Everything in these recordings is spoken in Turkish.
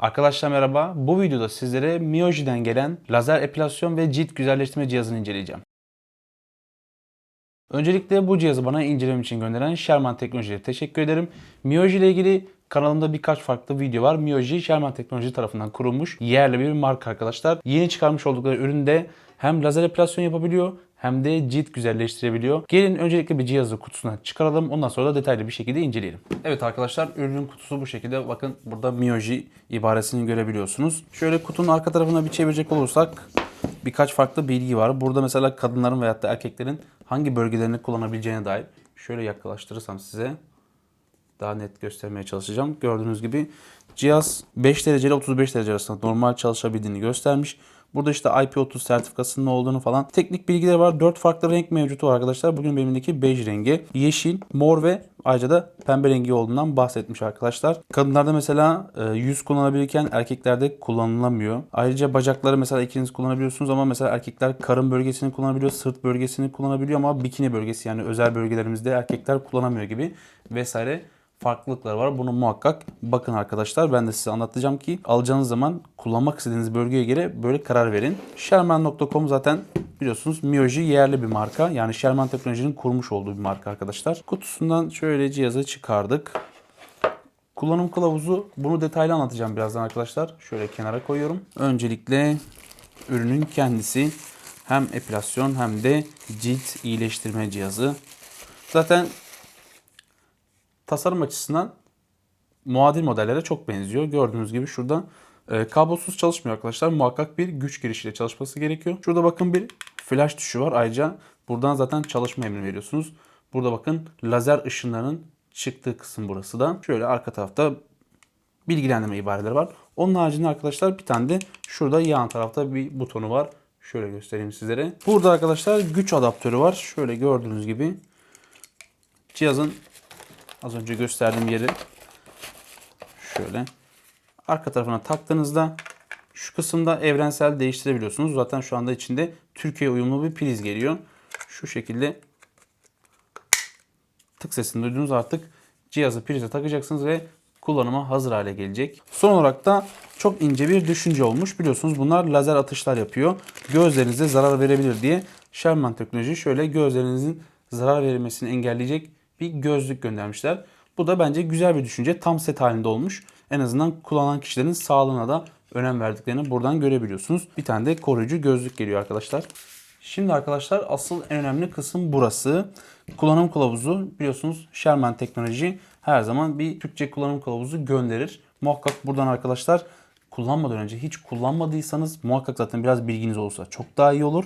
Arkadaşlar merhaba. Bu videoda sizlere Mioji'den gelen lazer epilasyon ve cilt güzelleştirme cihazını inceleyeceğim. Öncelikle bu cihazı bana incelemem için gönderen Sherman Teknoloji'ye teşekkür ederim. Mioji ile ilgili kanalımda birkaç farklı video var. Mioji Sherman Teknoloji tarafından kurulmuş yerli bir marka arkadaşlar. Yeni çıkarmış oldukları üründe hem lazer epilasyon yapabiliyor hem de cilt güzelleştirebiliyor. Gelin öncelikle bir cihazı kutusundan çıkaralım. Ondan sonra da detaylı bir şekilde inceleyelim. Evet arkadaşlar ürünün kutusu bu şekilde. Bakın burada Mioji ibaresini görebiliyorsunuz. Şöyle kutunun arka tarafına bir çevirecek olursak birkaç farklı bilgi var. Burada mesela kadınların veyahut da erkeklerin hangi bölgelerini kullanabileceğine dair şöyle yaklaştırırsam size daha net göstermeye çalışacağım. Gördüğünüz gibi cihaz 5 derece ile 35 derece arasında normal çalışabildiğini göstermiş. Burada işte IP30 sertifikasının ne olduğunu falan teknik bilgiler var. 4 farklı renk mevcutu var arkadaşlar. Bugün benimdeki bej rengi, yeşil, mor ve ayrıca da pembe rengi olduğundan bahsetmiş arkadaşlar. Kadınlarda mesela e, yüz kullanabilirken erkeklerde kullanılamıyor. Ayrıca bacakları mesela ikiniz kullanabiliyorsunuz ama mesela erkekler karın bölgesini kullanabiliyor, sırt bölgesini kullanabiliyor ama bikini bölgesi yani özel bölgelerimizde erkekler kullanamıyor gibi vesaire farklılıklar var. Bunu muhakkak bakın arkadaşlar. Ben de size anlatacağım ki alacağınız zaman kullanmak istediğiniz bölgeye göre böyle karar verin. Sherman.com zaten biliyorsunuz Mioji yerli bir marka. Yani Sherman Teknoloji'nin kurmuş olduğu bir marka arkadaşlar. Kutusundan şöyle cihazı çıkardık. Kullanım kılavuzu bunu detaylı anlatacağım birazdan arkadaşlar. Şöyle kenara koyuyorum. Öncelikle ürünün kendisi hem epilasyon hem de cilt iyileştirme cihazı. Zaten tasarım açısından muadil modellere çok benziyor. Gördüğünüz gibi şurada e, kablosuz çalışmıyor arkadaşlar. Muhakkak bir güç girişiyle çalışması gerekiyor. Şurada bakın bir flash tuşu var. Ayrıca buradan zaten çalışma emri veriyorsunuz. Burada bakın lazer ışınlarının çıktığı kısım burası da. Şöyle arka tarafta bilgilendirme ibareleri var. Onun haricinde arkadaşlar bir tane de şurada yan tarafta bir butonu var. Şöyle göstereyim sizlere. Burada arkadaşlar güç adaptörü var. Şöyle gördüğünüz gibi cihazın Az önce gösterdiğim yeri şöyle arka tarafına taktığınızda şu kısımda evrensel değiştirebiliyorsunuz. Zaten şu anda içinde Türkiye uyumlu bir priz geliyor. Şu şekilde tık sesini duydunuz artık cihazı prize takacaksınız ve kullanıma hazır hale gelecek. Son olarak da çok ince bir düşünce olmuş. Biliyorsunuz bunlar lazer atışlar yapıyor. Gözlerinize zarar verebilir diye Sherman Teknoloji şöyle gözlerinizin zarar verilmesini engelleyecek bir gözlük göndermişler. Bu da bence güzel bir düşünce. Tam set halinde olmuş. En azından kullanan kişilerin sağlığına da önem verdiklerini buradan görebiliyorsunuz. Bir tane de koruyucu gözlük geliyor arkadaşlar. Şimdi arkadaşlar asıl en önemli kısım burası. Kullanım kılavuzu biliyorsunuz Sherman Teknoloji her zaman bir Türkçe kullanım kılavuzu gönderir. Muhakkak buradan arkadaşlar kullanmadan önce hiç kullanmadıysanız muhakkak zaten biraz bilginiz olursa çok daha iyi olur.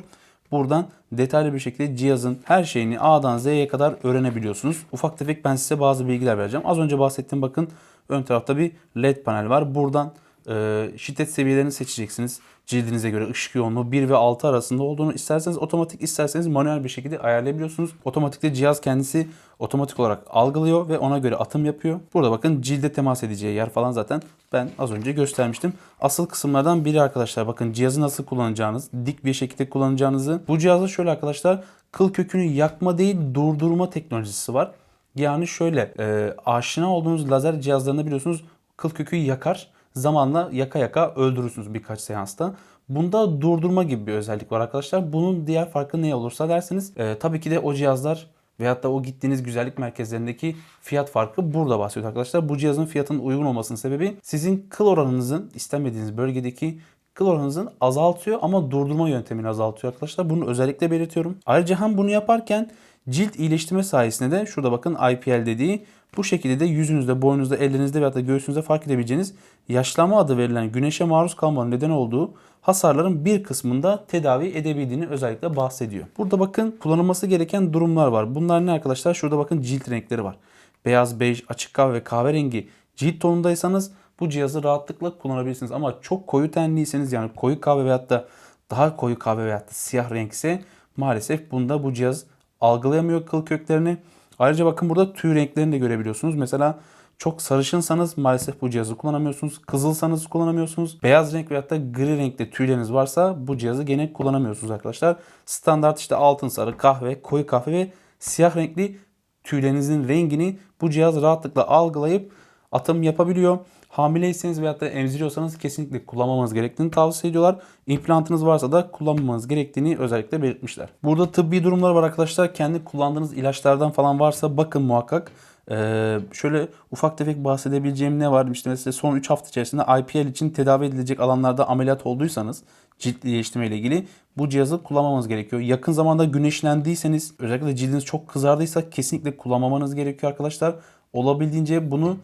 Buradan detaylı bir şekilde cihazın her şeyini A'dan Z'ye kadar öğrenebiliyorsunuz. Ufak tefek ben size bazı bilgiler vereceğim. Az önce bahsettiğim bakın ön tarafta bir LED panel var. Buradan e, şiddet seviyelerini seçeceksiniz. Cildinize göre ışık yoğunluğu 1 ve 6 arasında olduğunu isterseniz otomatik isterseniz manuel bir şekilde ayarlayabiliyorsunuz. Otomatikte cihaz kendisi otomatik olarak algılıyor ve ona göre atım yapıyor. Burada bakın cilde temas edeceği yer falan zaten ben az önce göstermiştim. Asıl kısımlardan biri arkadaşlar bakın cihazı nasıl kullanacağınız, dik bir şekilde kullanacağınızı. Bu cihazda şöyle arkadaşlar kıl kökünü yakma değil durdurma teknolojisi var. Yani şöyle e, aşina olduğunuz lazer cihazlarında biliyorsunuz kıl kökü yakar zamanla yaka yaka öldürürsünüz birkaç seansta. Bunda durdurma gibi bir özellik var arkadaşlar. Bunun diğer farkı ne olursa derseniz e, tabii ki de o cihazlar veyahut da o gittiğiniz güzellik merkezlerindeki fiyat farkı burada bahsediyor arkadaşlar. Bu cihazın fiyatının uygun olmasının sebebi sizin kıl oranınızın istemediğiniz bölgedeki kıl oranınızın azaltıyor ama durdurma yöntemini azaltıyor arkadaşlar. Bunu özellikle belirtiyorum. Ayrıca hem bunu yaparken cilt iyileştirme sayesinde de şurada bakın IPL dediği bu şekilde de yüzünüzde, boynunuzda, ellerinizde veya da göğsünüzde fark edebileceğiniz yaşlanma adı verilen güneşe maruz kalmanın neden olduğu hasarların bir kısmında tedavi edebildiğini özellikle bahsediyor. Burada bakın kullanılması gereken durumlar var. Bunlar ne arkadaşlar? Şurada bakın cilt renkleri var. Beyaz, bej, açık kahve ve kahverengi cilt tonundaysanız bu cihazı rahatlıkla kullanabilirsiniz. Ama çok koyu tenliyseniz yani koyu kahve veyahut da daha koyu kahve veyahut da siyah renkse maalesef bunda bu cihaz algılayamıyor kıl köklerini. Ayrıca bakın burada tüy renklerini de görebiliyorsunuz. Mesela çok sarışınsanız maalesef bu cihazı kullanamıyorsunuz. Kızılsanız kullanamıyorsunuz. Beyaz renk veyahut da gri renkte tüyleriniz varsa bu cihazı gene kullanamıyorsunuz arkadaşlar. Standart işte altın sarı, kahve, koyu kahve ve siyah renkli tüylerinizin rengini bu cihaz rahatlıkla algılayıp atım yapabiliyor. Hamileyseniz veyahut da emziriyorsanız kesinlikle kullanmamanız gerektiğini tavsiye ediyorlar. İmplantınız varsa da kullanmamanız gerektiğini özellikle belirtmişler. Burada tıbbi durumlar var arkadaşlar. Kendi kullandığınız ilaçlardan falan varsa bakın muhakkak. Ee, şöyle ufak tefek bahsedebileceğim ne var? İşte mesela son 3 hafta içerisinde IPL için tedavi edilecek alanlarda ameliyat olduysanız cilt iyileştirme ile ilgili bu cihazı kullanmamanız gerekiyor. Yakın zamanda güneşlendiyseniz özellikle cildiniz çok kızardıysa kesinlikle kullanmamanız gerekiyor arkadaşlar. Olabildiğince bunu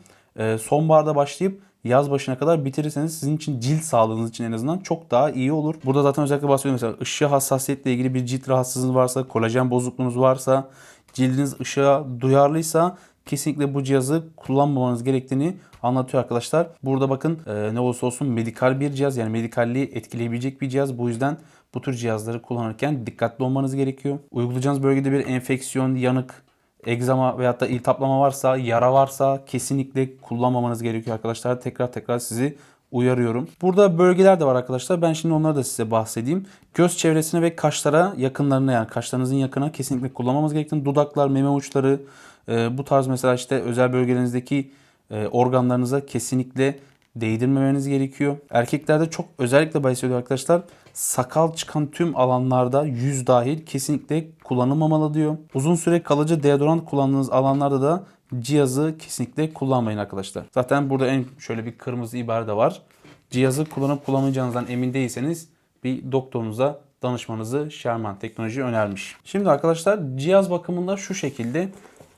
sonbaharda başlayıp yaz başına kadar bitirirseniz sizin için cilt sağlığınız için en azından çok daha iyi olur. Burada zaten özellikle bahsediyorum mesela ışığa hassasiyetle ilgili bir cilt rahatsızlığınız varsa, kolajen bozukluğunuz varsa, cildiniz ışığa duyarlıysa kesinlikle bu cihazı kullanmamanız gerektiğini anlatıyor arkadaşlar. Burada bakın e, ne olursa olsun medikal bir cihaz yani medikalliği etkileyebilecek bir cihaz. Bu yüzden bu tür cihazları kullanırken dikkatli olmanız gerekiyor. Uygulayacağınız bölgede bir enfeksiyon, yanık, egzama veyahut da iltihaplama varsa, yara varsa kesinlikle kullanmamanız gerekiyor arkadaşlar. Tekrar tekrar sizi uyarıyorum. Burada bölgeler de var arkadaşlar. Ben şimdi onları da size bahsedeyim. Göz çevresine ve kaşlara yakınlarına yani kaşlarınızın yakına kesinlikle kullanmamız gerektiğini. Dudaklar, meme uçları e, bu tarz mesela işte özel bölgelerinizdeki e, organlarınıza kesinlikle değdirmemeniz gerekiyor. Erkeklerde çok özellikle bahsediyor arkadaşlar. Sakal çıkan tüm alanlarda yüz dahil kesinlikle kullanılmamalı diyor. Uzun süre kalıcı deodorant kullandığınız alanlarda da cihazı kesinlikle kullanmayın arkadaşlar. Zaten burada en şöyle bir kırmızı ibare de var. Cihazı kullanıp kullanmayacağınızdan emin değilseniz bir doktorunuza danışmanızı Sherman Teknoloji önermiş. Şimdi arkadaşlar cihaz bakımında şu şekilde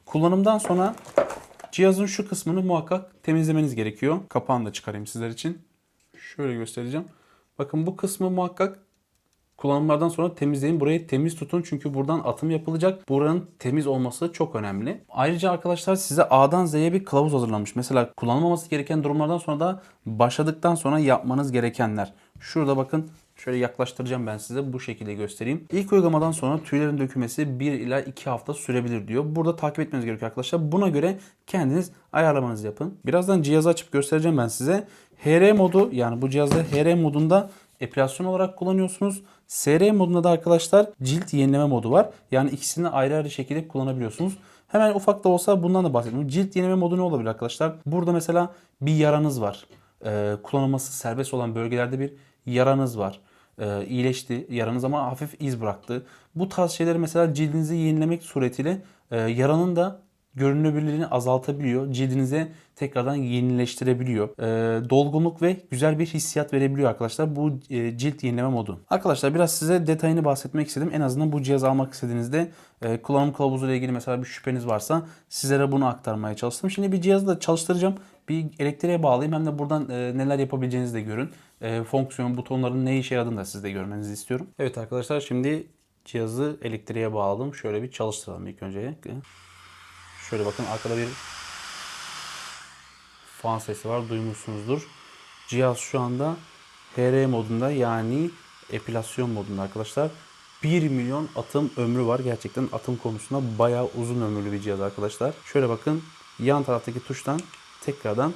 kullanımdan sonra cihazın şu kısmını muhakkak temizlemeniz gerekiyor. Kapağını da çıkarayım sizler için. Şöyle göstereceğim. Bakın bu kısmı muhakkak kullanımlardan sonra temizleyin. Burayı temiz tutun çünkü buradan atım yapılacak. Buranın temiz olması çok önemli. Ayrıca arkadaşlar size A'dan Z'ye bir kılavuz hazırlanmış. Mesela kullanılmaması gereken durumlardan sonra da başladıktan sonra yapmanız gerekenler. Şurada bakın Şöyle yaklaştıracağım ben size bu şekilde göstereyim. İlk uygulamadan sonra tüylerin dökülmesi 1 ila 2 hafta sürebilir diyor. Burada takip etmeniz gerekiyor arkadaşlar. Buna göre kendiniz ayarlamanızı yapın. Birazdan cihazı açıp göstereceğim ben size. HR modu yani bu cihazda HR modunda epilasyon olarak kullanıyorsunuz. SR modunda da arkadaşlar cilt yenileme modu var. Yani ikisini ayrı ayrı şekilde kullanabiliyorsunuz. Hemen ufak da olsa bundan da bahsedelim. Cilt yenileme modu ne olabilir arkadaşlar? Burada mesela bir yaranız var. Ee, kullanılması serbest olan bölgelerde bir yaranız var. Ee, iyileşti yaranız ama hafif iz bıraktı. Bu tarz şeyleri mesela cildinizi yenilemek suretiyle e, yaranın da görünebilirliğini azaltabiliyor. Cildinize tekrardan yenileştirebiliyor. E, dolgunluk ve güzel bir hissiyat verebiliyor arkadaşlar bu e, cilt yenileme modu. Arkadaşlar biraz size detayını bahsetmek istedim. En azından bu cihazı almak istediğinizde e, kullanım kılavuzu ile ilgili mesela bir şüpheniz varsa sizlere bunu aktarmaya çalıştım. Şimdi bir cihazı da çalıştıracağım. Bir elektriğe bağlayayım hem de buradan e, neler yapabileceğinizi de görün. E, fonksiyon, butonların ne işe yaradığını da siz de görmenizi istiyorum. Evet arkadaşlar şimdi cihazı elektriğe bağladım. Şöyle bir çalıştıralım ilk önce. Şöyle bakın arkada bir fan sesi var duymuşsunuzdur. Cihaz şu anda HR modunda yani epilasyon modunda arkadaşlar. 1 milyon atım ömrü var. Gerçekten atım konusunda bayağı uzun ömürlü bir cihaz arkadaşlar. Şöyle bakın yan taraftaki tuştan tekrardan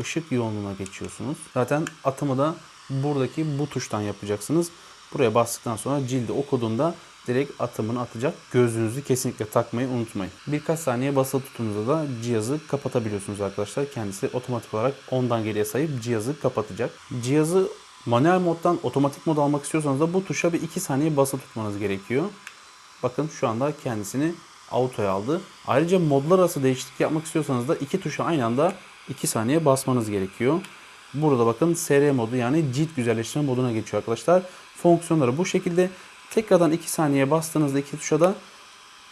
ışık yoğunluğuna geçiyorsunuz. Zaten atımı da buradaki bu tuştan yapacaksınız. Buraya bastıktan sonra cildi okuduğunda direkt atımını atacak. Gözlüğünüzü kesinlikle takmayı unutmayın. Birkaç saniye basılı tutunuzda da cihazı kapatabiliyorsunuz arkadaşlar. Kendisi otomatik olarak ondan geriye sayıp cihazı kapatacak. Cihazı manuel moddan otomatik mod almak istiyorsanız da bu tuşa bir 2 saniye basılı tutmanız gerekiyor. Bakın şu anda kendisini autoya aldı. Ayrıca modlar arası değişiklik yapmak istiyorsanız da iki tuşa aynı anda 2 saniye basmanız gerekiyor. Burada bakın SR modu yani cilt güzelleştirme moduna geçiyor arkadaşlar. Fonksiyonları bu şekilde. Tekrardan 2 saniye bastığınızda iki tuşa da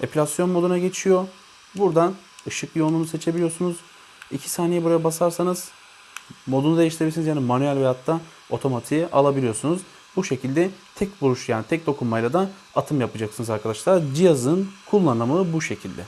epilasyon moduna geçiyor. Buradan ışık yoğunluğunu seçebiliyorsunuz. 2 saniye buraya basarsanız modunu değiştirebilirsiniz. Yani manuel veyahut da otomatiğe alabiliyorsunuz. Bu şekilde tek vuruş yani tek dokunmayla da atım yapacaksınız arkadaşlar. Cihazın kullanımı bu şekilde.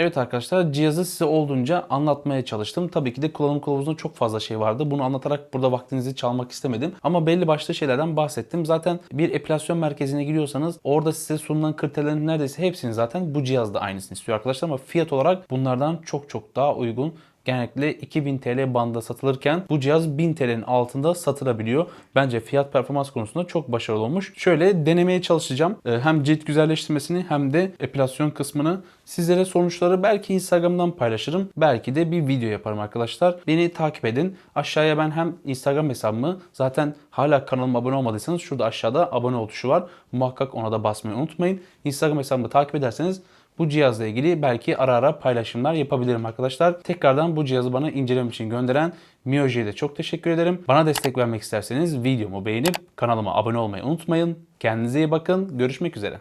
Evet arkadaşlar cihazı size olduğunca anlatmaya çalıştım. Tabii ki de kullanım kılavuzunda çok fazla şey vardı. Bunu anlatarak burada vaktinizi çalmak istemedim. Ama belli başlı şeylerden bahsettim. Zaten bir epilasyon merkezine giriyorsanız orada size sunulan kriterlerin neredeyse hepsini zaten bu cihazda aynısını istiyor arkadaşlar. Ama fiyat olarak bunlardan çok çok daha uygun. Genellikle 2000 TL bandında satılırken bu cihaz 1000 TL'nin altında satılabiliyor. Bence fiyat performans konusunda çok başarılı olmuş. Şöyle denemeye çalışacağım. Ee, Hem cilt güzelleştirmesini hem de epilasyon kısmını sizlere sonuçları belki Instagram'dan paylaşırım. Belki de bir video yaparım arkadaşlar. Beni takip edin. Aşağıya ben hem Instagram hesabımı zaten hala kanalıma abone olmadıysanız şurada aşağıda abone ol tuşu var. Muhakkak ona da basmayı unutmayın. Instagram hesabımı takip ederseniz bu cihazla ilgili belki ara ara paylaşımlar yapabilirim arkadaşlar. Tekrardan bu cihazı bana incelem için gönderen Mioji'ye de çok teşekkür ederim. Bana destek vermek isterseniz videomu beğenip kanalıma abone olmayı unutmayın. Kendinize iyi bakın. Görüşmek üzere.